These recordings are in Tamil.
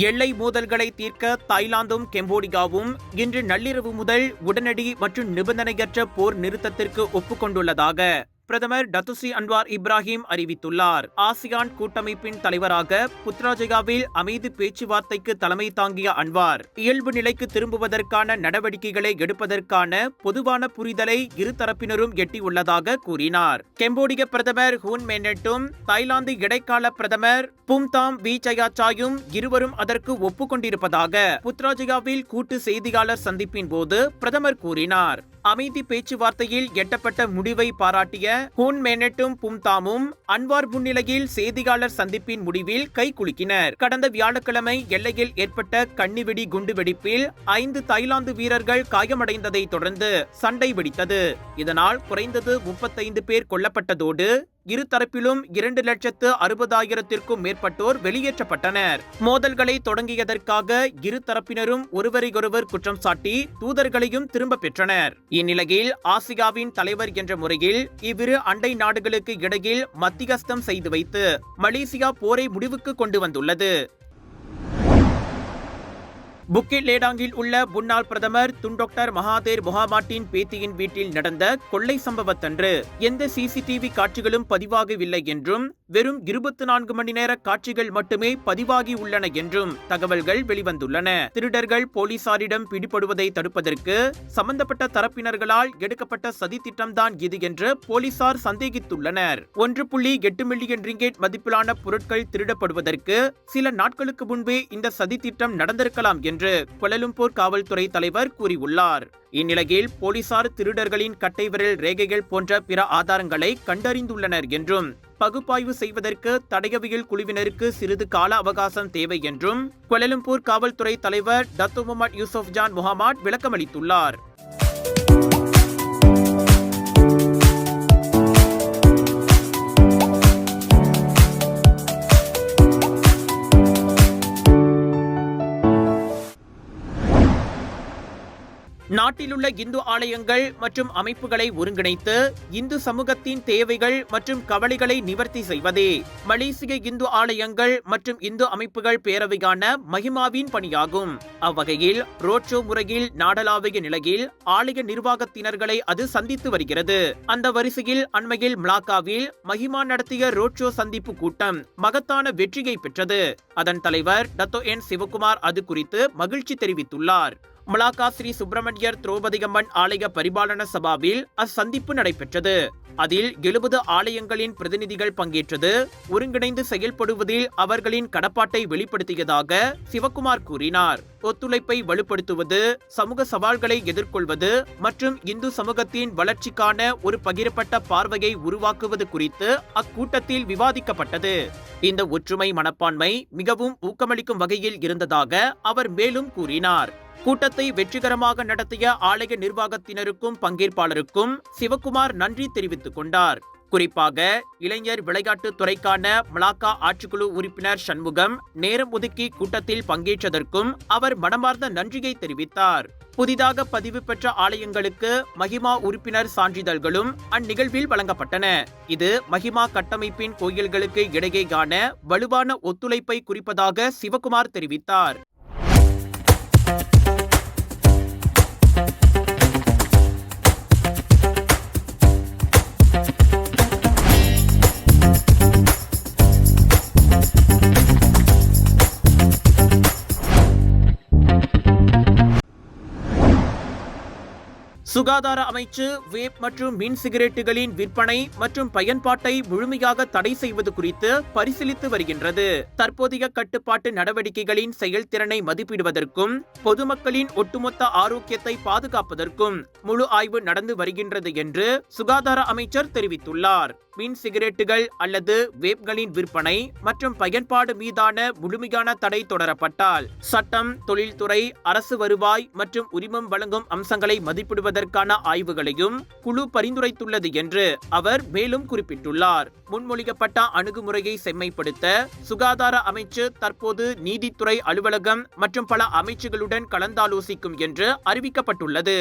எல்லை மோதல்களை தீர்க்க தாய்லாந்தும் கெம்போடியாவும் இன்று நள்ளிரவு முதல் உடனடி மற்றும் நிபந்தனையற்ற போர் நிறுத்தத்திற்கு ஒப்புக்கொண்டுள்ளதாக பிரதமர் டத்துஸ்ரீ அன்வார் இப்ராஹிம் அறிவித்துள்ளார். ஆசியான் கூட்டமைப்பின் தலைவராக புத்ராஜயாவில் அமைதி பேச்சுவார்த்தைக்கு தலைமை தாங்கிய அன்வார் இயல்பு நிலைக்கு திரும்புவதற்கான நடவடிக்கைகளை எடுப்பதற்கான பொதுவான புரிதலை இருதரப்பினரும் எட்டியுள்ளதாக கூறினார். கெம்போடிய பிரதமர் ஹூன் மேனட்டும் தாய்லாந்து இடைக்கால பிரதமர் பும்தாம் வி சயாச்சாயும் இருவரும் அதற்கு ஒப்புக்கொண்டிருப்பதாக புத்ராஜயாவில் கூட்டு செய்தியாளர் சந்திப்பின் போது பிரதமர் கூறினார். அமைதி பேச்சுவார்த்தையில் எட்டப்பட்ட முடிவை பாராட்டிய ஹூன் மேனட்டும் பும்தாமும் அன்வார் முன்னிலையில் செய்தியாளர் சந்திப்பின் முடிவில் கைகுலுக்கினர் கடந்த வியாழக்கிழமை எல்லையில் ஏற்பட்ட கண்ணிவெடி குண்டுவெடிப்பில் ஐந்து தாய்லாந்து வீரர்கள் காயமடைந்ததை தொடர்ந்து சண்டை வெடித்தது. இதனால் குறைந்தது முப்பத்தைந்து பேர் கொல்லப்பட்டதோடு இருதரப்பிலும் இரண்டு லட்சத்து அறுபதாயிரத்திற்கும் மேற்பட்டோர் வெளியேற்றப்பட்டனர். மோதல்களை தொடங்கியதற்காக இரு தரப்பினரும் ஒருவரையொருவர் குற்றம் சாட்டி தூதர்களையும் திரும்ப பெற்றனர். இந்நிலையில் ஆசியாவின் தலைவர் என்ற முறையில் இவ்விரு அண்டை நாடுகளுக்கு இடையில் மத்தியஸ்தம் செய்து வைத்து மலேசியா போரை முடிவுக்கு கொண்டு வந்துள்ளது. புக்கிட் லேடாங்கில் உள்ள முன்னாள் பிரதமர் துண்டொக்டர் மகாதேர் மொஹாமாட்டின் பேத்தியின் வீட்டில் நடந்த கொள்ளை சம்பவத்தன்று. எந்த சிசிடிவி காட்சிகளும் பதிவாகவில்லை என்றும் வெறும் இருபத்தி நான்கு மணி நேர காட்சிகள் மட்டுமே பதிவாகி உள்ளன என்றும் தகவல்கள் வெளிவந்துள்ளன. திருடர்கள் போலீசாரிடம் பிடிபடுவதை தடுப்பதற்கு சம்பந்தப்பட்ட தரப்பினர்களால் எடுக்கப்பட்ட சதித்திட்டம்தான் இது என்று போலீசார் சந்தேகித்துள்ளனர். ஒன்று புள்ளி எட்டு மில்லியன் ரிங்கேட் மதிப்பிலான பொருட்கள் திருடப்படுவதற்கு சில நாட்களுக்கு முன்பே இந்த சதித்திட்டம் நடந்திருக்கலாம் என்று என்று கொலலும்பூர் காவல்துறை தலைவர் கூறியுள்ளார். இந்நிலையில் போலீசார் திருடர்களின் கட்டை விரல் ரேகைகள் போன்ற பிற ஆதாரங்களை கண்டறிந்துள்ளனர் என்றும் பகுப்பாய்வு செய்வதற்கு தடயவியல் குழுவினருக்கு சிறிது கால அவகாசம் தேவை என்றும் கொலலும்பூர் காவல்துறை தலைவர் Datuk Mohamad Yusuf Jan Mohamad விளக்கமளித்துள்ளார். நாட்டிலுள்ள இந்து ஆலயங்கள் மற்றும் அமைப்புகளை ஒருங்கிணைத்து இந்து சமூகத்தின் தேவைகள் மற்றும் கவலைகளை நிவர்த்தி செய்வதே மலேசிய இந்து ஆலயங்கள் மற்றும் இந்து அமைப்புகள் பேரவையான மகிமாவின் பணியாகும். அவ்வகையில் ரோட்ஷோ முறையில் நாடளாவிய நிலையில் ஆலய நிர்வாகத்தினர்களை அது சந்தித்து வருகிறது. அந்த வரிசையில் அண்மையில் மலாக்காவில் மகிமா நடத்திய ரோட்ஷோ சந்திப்பு கூட்டம் மகத்தான வெற்றியை பெற்றது. அதன் தலைவர் டத்தோ என் சிவகுமார் அது குறித்து மகிழ்ச்சி தெரிவித்துள்ளார். மலாக்கா ஸ்ரீ சுப்பிரமணியர் திரௌபதியம்மன் ஆலய பரிபாலன சபாவில் அச்சந்திப்பு நடைபெற்றது. அதில் எழுபது ஆலயங்களின் பிரதிநிதிகள் பங்கேற்றது. ஒருங்கிணைந்து செயல்படுவதில் அவர்களின் கடப்பாட்டை வெளிப்படுத்தியதாக சிவகுமார் கூறினார். ஒத்துழைப்பை வலுப்படுத்துவது சமூக சவால்களை எதிர்கொள்வது மற்றும் இந்து சமூகத்தின் வளர்ச்சிக்கான ஒரு பகிரப்பட்ட பார்வையை உருவாக்குவது குறித்து அக்கூட்டத்தில் விவாதிக்கப்பட்டது. இந்த ஒற்றுமை மனப்பான்மை மிகவும் ஊக்கமளிக்கும் வகையில் இருந்ததாக அவர் மேலும் கூறினார். கூட்டத்தை வெற்றிகரமாக நடத்திய ஆலய நிர்வாகத்தினருக்கும் பங்கேற்பாளருக்கும் சிவகுமார் நன்றி தெரிவித்துக் கொண்டார். குறிப்பாக இளைஞர் விளையாட்டுத் துறைக்கான மலாக்கா ஆட்சிக்குழு உறுப்பினர் சண்முகம் நேரம் ஒதுக்கி கூட்டத்தில் பங்கேற்றதற்கும் அவர் மனமார்ந்த நன்றியை தெரிவித்தார். புதிதாக பதிவு பெற்ற ஆலயங்களுக்கு மகிமா உறுப்பினர் சான்றிதழ்களும் அந்நிகழ்வில் வழங்கப்பட்டன. இது மகிமா கட்டமைப்பின் கோயில்களுக்கு இடையேயான வலுவான ஒத்துழைப்பை குறிப்பதாக சிவகுமார் தெரிவித்தார். சுகாதார அமைச்சு வேப் மற்றும் மின் சிகரெட்டுகளின் விற்பனை மற்றும் பயன்பாட்டை முழுமையாக தடை செய்வது குறித்து பரிசீலித்து வருகின்றது. தற்போதைய கட்டுப்பாட்டு நடவடிக்கைகளின் செயல்திறனை மதிப்பிடுவதற்கும் பொதுமக்களின் ஒட்டுமொத்த ஆரோக்கியத்தை பாதுகாப்பதற்கும் முழு ஆய்வு நடந்து வருகின்றது என்று சுகாதார அமைச்சர் தெரிவித்துள்ளார். மின் சிகரெட்டுகள் அல்லது வேப்களின் விற்பனை மற்றும் பயன்பாடு மீதான முழுமையான தடை தொடரப்பட்டால் சட்டம் தொழில்துறை அரசு வருவாய் மற்றும் உரிமம் வழங்கும் அம்சங்களை மதிப்பிடுவதற்கான ஆய்வுகளையும் குழு பரிந்துரைத்துள்ளது என்று அவர் மேலும் குறிப்பிட்டுள்ளார். முன்மொழிக்கப்பட்ட அணுகுமுறையை செம்மைப்படுத்த சுகாதார அமைச்சு தற்போது நீதித்துறை அலுவலகம் மற்றும் பல அமைச்சுகளுடன் கலந்தாலோசிக்கும் என்று அறிவிக்கப்பட்டுள்ளது.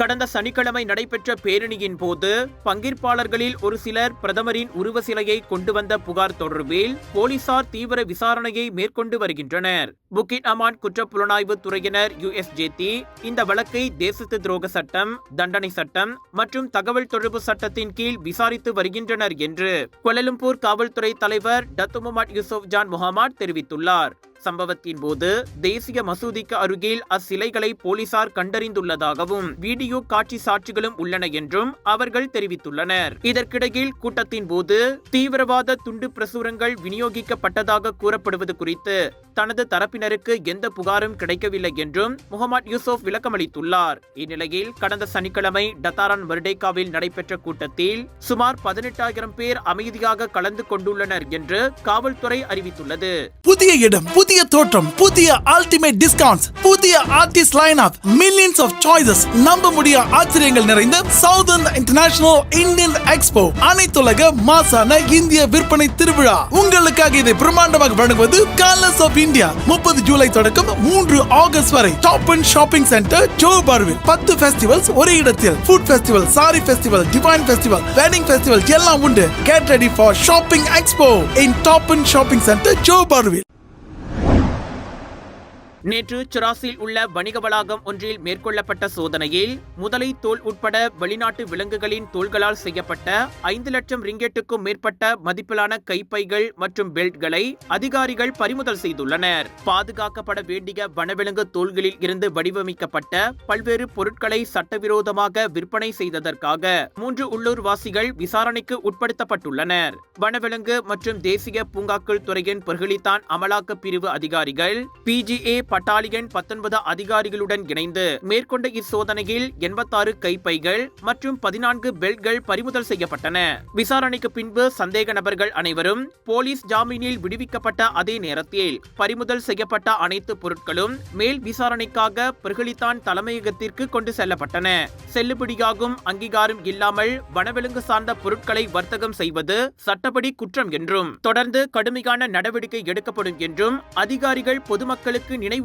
கடந்த சனிக்கிழமை நடைபெற்ற பேரணியின் போது பங்கேற்பாளர்களில் ஒரு சிலர் பிரதமரின் உருவ சிலையை கொண்டு வந்த புகார் தொடர்பில் போலீசார் தீவிர விசாரணையை மேற்கொண்டு வருகின்றனர். புக்கிட் அமான் குற்றப்புலனாய்வு துறையினர் யுஎஸ்ஜேதி இந்த வழக்கை தேசத்து துரோக சட்டம் தண்டனை சட்டம் மற்றும் தகவல் தொடர்பு சட்டத்தின் கீழ் விசாரித்து வருகின்றனர் என்று கொலலும்பூர் காவல்துறை தலைவர் Datuk Mohamad Yusuf Jan Mohamad தெரிவித்துள்ளார். சம்பவத்தின் போது தேசிய மசூதிக்கு அருகில் அச்சிலைகளை போலீசார் கண்டறிந்துள்ளதாகவும் வீடியோ காட்சி சாட்சிகளும் உள்ளன என்றும் அவர்கள் தெரிவித்துள்ளனர். இதற்கிடையில் கூட்டத்தின் போது தீவிரவாத துண்டு பிரசுரங்கள் விநியோகிக்கப்பட்டதாக கூறப்படுவது குறித்து தனது தரப்பினருக்கு எந்த புகாரும் கிடைக்கவில்லை என்றும் முகமது யூசுப் விளக்கமளித்துள்ளார். இந்நிலையில் கடந்த சனிக்கிழமை டத்தாரான் மர்டேகாவில் நடைபெற்ற கூட்டத்தில் சுமார் பதினெட்டாயிரம் பேர் அமைதியாக கலந்து கொண்டுள்ளனர் என்று காவல்துறை அறிவித்துள்ளது. புதிய இடம் புதிய தோற்றம் புதிய அல்டிமேட் டிஸ்கவுண்ட்ஸ் புதிய artist line up millions of choices நம்ப முடிய ஆச்சரியங்கள் நிறைந்த சவுதர்ன் இன்டர்நேஷனல் இந்தியன் எக்ஸ்போ அனைத்துலக மாசான இந்திய விற்பனை திருவிழா. உங்களுக்காக இதை பிரம்மாண்டமாக வழங்குவது காலஸ் ஆஃப் இந்தியா முப்பது ஜூலை தொடக்கம் மூன்று ஆகஸ்ட் வரை. டாப் அண்ட் ஷாப்பிங் சென்டர் ஜோ பார்வில் பத்து ஃபெஸ்டிவல்ஸ் ஒரே இடத்தில். Food festival sari festival divine festival wedding festival எல்லாம் உண்டு. Get ready for shopping expo in Toppen shopping centre Joe பார்வில் நேற்று சிராசில் உள்ள வணிக வளாகம் ஒன்றில் மேற்கொள்ளப்பட்ட சோதனையில் முதலை தோல் உட்பட வெளிநாட்டு விலங்குகளின் தோள்களால் செய்யப்பட்ட ஐந்து லட்சம் ரிங்கெட்டுக்கும் மேற்பட்ட மதிப்பிலான கைப்பைகள் மற்றும் பெல்ட்களை அதிகாரிகள் பறிமுதல் செய்துள்ளனர். பாதுகாக்கப்பட வேண்டிய வனவிலங்கு தோள்களில் இருந்து வடிவமைக்கப்பட்ட பல்வேறு பொருட்களை சட்டவிரோதமாக விற்பனை செய்ததற்காக மூன்று உள்ளூர் வாசிகள் விசாரணைக்கு உட்படுத்தப்பட்டுள்ளனர். வனவிலங்கு மற்றும் தேசிய பூங்காக்கள் துறையின் பர்களித்தான் அமலாக்க பிரிவு அதிகாரிகள் பிஜிஏ பட்டாலியன் பத்தொன்பது அதிகாரிகளுடன் இணைந்து மேற்கொண்ட இச்சோதனையில் எண்பத்தாறு கைப்பைகள் மற்றும் பதினான்கு பெல்ட்கள் பறிமுதல் செய்யப்பட்டன. விசாரணைக்கு பின்பு சந்தேக நபர்கள் அனைவரும் போலீஸ் ஜாமீனில் விடுவிக்கப்பட்ட அதே நேரத்தில் பறிமுதல் செய்யப்பட்ட அனைத்து பொருட்களும் மேல் விசாரணைக்காக பிரகலித்தான் தலைமையகத்திற்கு கொண்டு செல்லப்பட்டன. செல்லுபடியாகும் அங்கீகாரம் இல்லாமல் வனவிலங்கு சார்ந்த பொருட்களை வர்த்தகம் செய்வது சட்டப்படி குற்றம் என்றும் தொடர்ந்து கடுமையான நடவடிக்கை எடுக்கப்படும் என்றும் அதிகாரிகள் பொதுமக்களுக்கு நினைவு